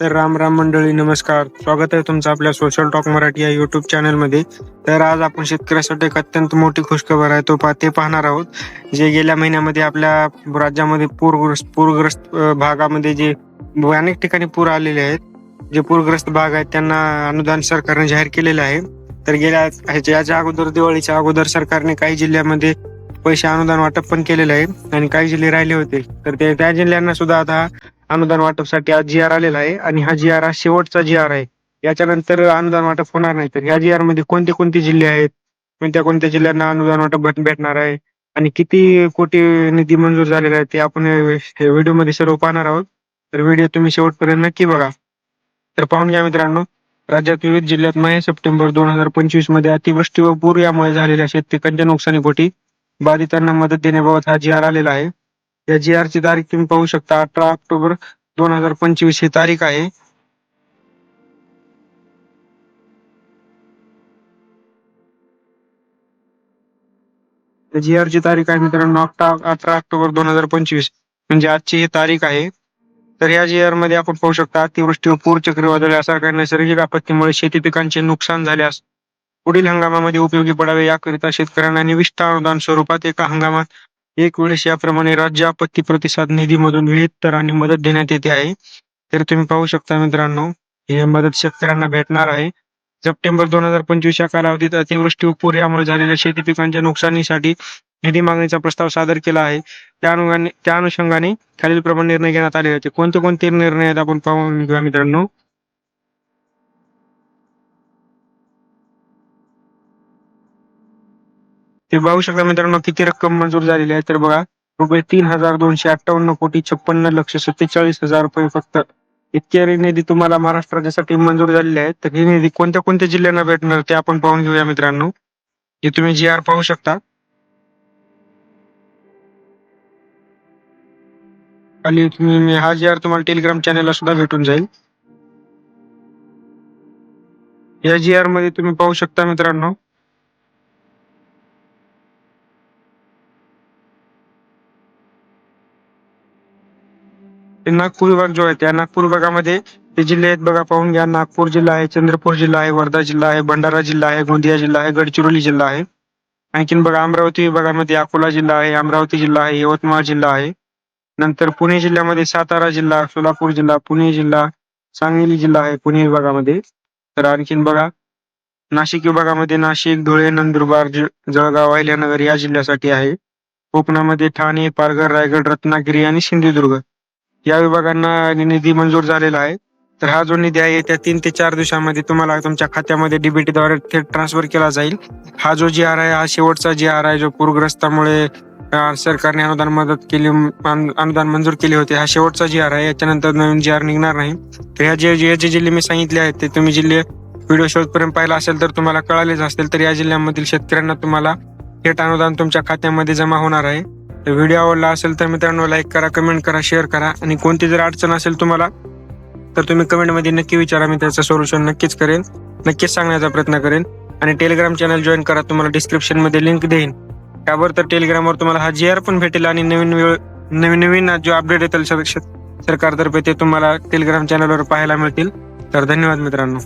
तर राम राम मंडळी नमस्कार. स्वागत आहे तुमचं आपल्या सोशल टॉक मराठी या युट्यूब चॅनलमध्ये तर आज आपण शेतकऱ्यासाठी एक अत्यंत मोठी खुशखबर आहे. तो पा ते पाहणार आहोत. जे गेल्या महिन्यामध्ये आपल्या राज्यामध्ये पूरग्रस्त पूरग्रस्त भागामध्ये जे अनेक ठिकाणी पूर आलेले आहेत जे पूरग्रस्त भाग आहेत त्यांना अनुदान सरकारने जाहीर केलेलं आहे. तर गेल्या याच्या अगोदर दिवाळीच्या अगोदर सरकारने काही जिल्ह्यामध्ये पैसे अनुदान वाटप पण केलेलं आहे आणि काही जिल्हे राहिले होते. तर ते त्या जिल्ह्यांना सुद्धा आता अनुदान वाटपसाठी आज जी आर आलेला आहे आणि हा जी आर हा शेवटचा जी आर आहे. याच्यानंतर अनुदान वाटप होणार नाही तर ह्या जी आरमध्ये कोणते कोणते जिल्हे आहेत? कोणत्या कोणत्या जिल्ह्यांना अनुदान वाटप भेटणार आहे? आणि किती कोटी निधी मंजूर झालेला आहे ते आपण व्हिडिओमध्ये सर्व पाहणार आहोत. तर व्हिडिओ तुम्ही शेवटपर्यंत नक्की बघा. तर पाहून घ्या मित्रांनो राज्यात विविध जिल्ह्यात मे सप्टेंबर दोन हजार पंचवीसमध्ये अतिवृष्टी व पूर यामुळे झालेल्या शेतपिकांच्या नुकसानीपोटी बाधितांना मदत देण्याबाबत हा जी आर आलेला आहे. या जी आर ची तारीख तुम्ही पाहू शकता अठरा ऑक्टोबर दोन हजार पंचवीस ही तारीख आहे. जी आर ची तारीख आहे मित्रांनो अठरा ऑक्टोबर दोन हजार पंचवीस. म्हणजे आजची ही तारीख आहे. तर या जी आरमध्ये आपण पाहू शकता अतिवृष्टी व पूर चक्रीवादळ यासारख्या नैसर्गिक आपत्तीमुळे शेती पिकांचे नुकसान झाल्यास पुढील हंगामामध्ये उपयोगी पडावे याकरिता शेतकऱ्यांना निविष्ट अनुदान स्वरूपात एका हंगामात एक वेळेस याप्रमाणे राज्य आपत्ती प्रतिसाद निधीमधून विविध दराने मदत देण्यात येते आहे. तर तुम्ही पाहू शकता मित्रांनो हे मदत शेतकऱ्यांना भेटणार आहे. सप्टेंबर दोन हजार पंचवीस या कालावधीत अतिवृष्टी व पूर यामुळे झालेल्या शेती पिकांच्या नुकसानीसाठी निधी मागणीचा प्रस्ताव सादर केला आहे. त्या अनुषंगाने त्या अनुषंगाने खालीलप्रमाणे निर्णय घेण्यात आले होते. कोणते कोणते निर्णय आहेत आपण पाहून घेऊया मित्रांनो? ते पाहू शकता मित्रांनो किती रक्कम मंजूर झालेली आहे. तर बघा रुपये तीन हजार दोनशे अठ्ठावन्न कोटी छप्पन्न लक्ष सत्तेचाळीस हजार रुपये फक्त. इतके निधी तुम्हाला महाराष्ट्र राज्यासाठी मंजूर झालेले आहेत. तर ही निधी कोणत्या कोणत्या जिल्ह्यांना भेटणार ते आपण पाहून घेऊया मित्रांनो. हे तुम्ही जी आर पाहू शकता. खाली तुम्ही हा जी आर तुम्हाला टेलिग्राम चॅनेलला सुद्धा भेटून जाईल. या जी आरमध्ये तुम्ही पाहू शकता मित्रांनो ते नागपूर विभाग जो आहे त्या नागपूर विभागामध्ये ते जिल्हे आहेत बघा पाहून घ्या. नागपूर जिल्हा आहे चंद्रपूर जिल्हा आहे वर्धा जिल्हा आहे भंडारा जिल्हा आहे गोंदिया जिल्हा आहे गडचिरोली जिल्हा आहे. आणखीन बघा अमरावती विभागामध्ये अकोला जिल्हा आहे अमरावती जिल्हा आहे यवतमाळ जिल्हा आहे. नंतर पुणे जिल्ह्यामध्ये सातारा जिल्हा सोलापूर जिल्हा पुणे जिल्हा सांगली जिल्हा आहे पुणे विभागामध्ये. तर आणखीन बघा नाशिक विभागामध्ये नाशिक धुळे नंदुरबार जळगाव अहिल्यानगर या जिल्ह्यासाठी आहे. कोकणामध्ये ठाणे पालघर रायगड रत्नागिरी आणि सिंधुदुर्ग. या विभागांना निधी मंजूर झालेला आहे. तर हा जो निधी आहे त्या तीन ते चार दिवसामध्ये तुम्हाला तुमच्या खात्यामध्ये डीबीटीद्वारे द्वारे थेट ट्रान्सफर केला जाईल. हा जो जी आर आहे हा शेवटचा जी आर आहे जो पूरग्रस्तामुळे सरकारने अनुदान मदत केली अनुदान मंजूर केले होते हा शेवटचा जी आर आहे. याच्यानंतर नवीन जी आर निघणार नाही. तर ह्या जे जे जिल्हे मी सांगितले आहेत ते तुम्ही जिल्हे व्हिडिओ शोधपर्यंत पाहिला असेल तर तुम्हाला कळालेच असेल तर या जिल्ह्यांमधील शेतकऱ्यांना तुम्हाला थेट अनुदान तुमच्या खात्यामध्ये जमा होणार आहे. तर व्हिडिओ आवडला असेल तर मित्रांनो लाईक करा कमेंट करा शेअर करा. आणि कोणती जर अडचण असेल तुम्हाला तर तुम्ही कमेंटमध्ये नक्की विचारा. मी त्याचं सोल्युशन नक्कीच करेन. नक्कीच सांगण्याचा प्रयत्न करेन. आणि टेलिग्राम चॅनल जॉईन करा. तुम्हाला डिस्क्रिप्शनमध्ये लिंक देईन. त्यावर तर टेलिग्रामवर तुम्हाला हा जी आर पण भेटेल आणि नवीन वेळ नवीन नवीन जो अपडेट येतील सरकारतर्फे ते तुम्हाला टेलिग्राम चॅनलवर पाहायला मिळतील. तर धन्यवाद मित्रांनो.